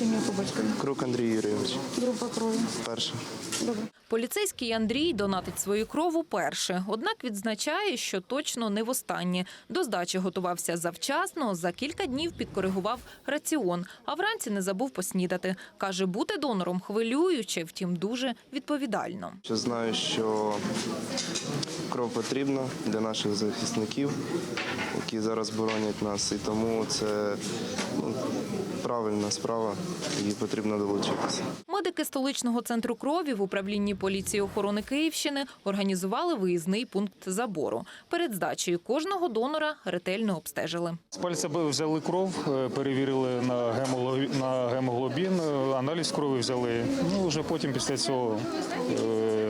ім'я по батькові. Крук Андрій Юрійович. Група крові. Перше. Добре. Поліцейський Андрій донатить свою кров уперше, однак відзначає, що точно не востаннє. До здачі готувався завчасно, за кілька днів підкоригував раціон, а вранці не забув поснідати. Каже, бути донором хвилююче, втім дуже відповідально. Ще знаю, що кров потрібна для наших захисників, які зараз боронять нас. І тому це ну, правильна справа, і потрібно долучитися. Медики столичного центру крові в управлінні поліції охорони Київщини організували виїзний пункт забору. Перед здачею кожного донора ретельно обстежили. З пальця взяли кров, е, перевірили на гемоглобін, е, аналіз крові взяли. Ну вже потім після цього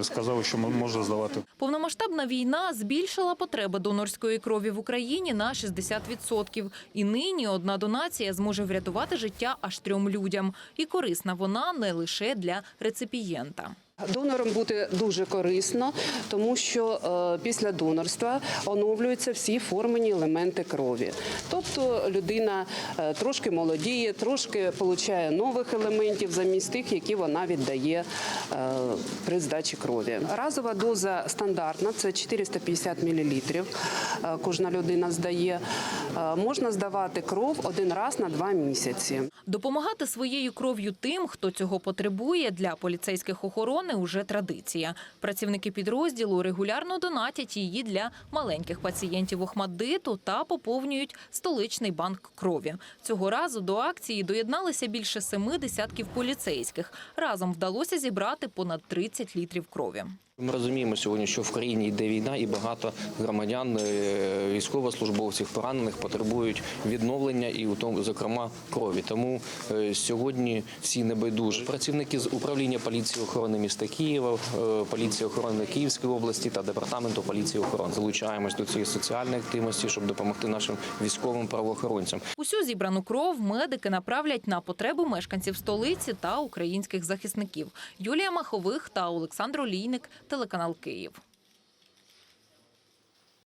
сказали, що можна здавати. Повномасштабна війна збільшила потреби донорської крові в Україні на 60%. І нині одна донація зможе врятувати життя аж трьом людям. І корисна вона не лише для реципієнта. Донором бути дуже корисно, тому що е, після донорства оновлюються всі формені елементи крові. Тобто людина е, трошки молодіє, трошки отримує нових елементів замість тих, які вона віддає е, при здачі крові. Разова доза стандартна це 450 мл. Кожна людина здає. Можна здавати кров один раз на два місяці. Допомагати своєю кров'ю тим, хто цього потребує, для поліцейських охорони уже традиція. Працівники підрозділу регулярно донатять її для маленьких пацієнтів Охмаддиту та поповнюють столичний банк крові. Цього разу до акції доєдналися більше семи десятків поліцейських. Разом вдалося зібрати понад 30 літрів крові. Ми розуміємо сьогодні, що в країні йде війна, і багато громадян, е, військовослужбовців, поранених потребують відновлення і у тому, зокрема, крові. Тому е, сьогодні всі небайдужі працівники з управління поліції охорони міста Києва, е, поліції охорони Київської області та департаменту поліції охорони залучаємось до цієї соціальної активності, щоб допомогти нашим військовим правоохоронцям. Усю зібрану кров медики направлять на потреби мешканців столиці та українських захисників. Юлія Махових та Олександр Олійник, телеканал Київ.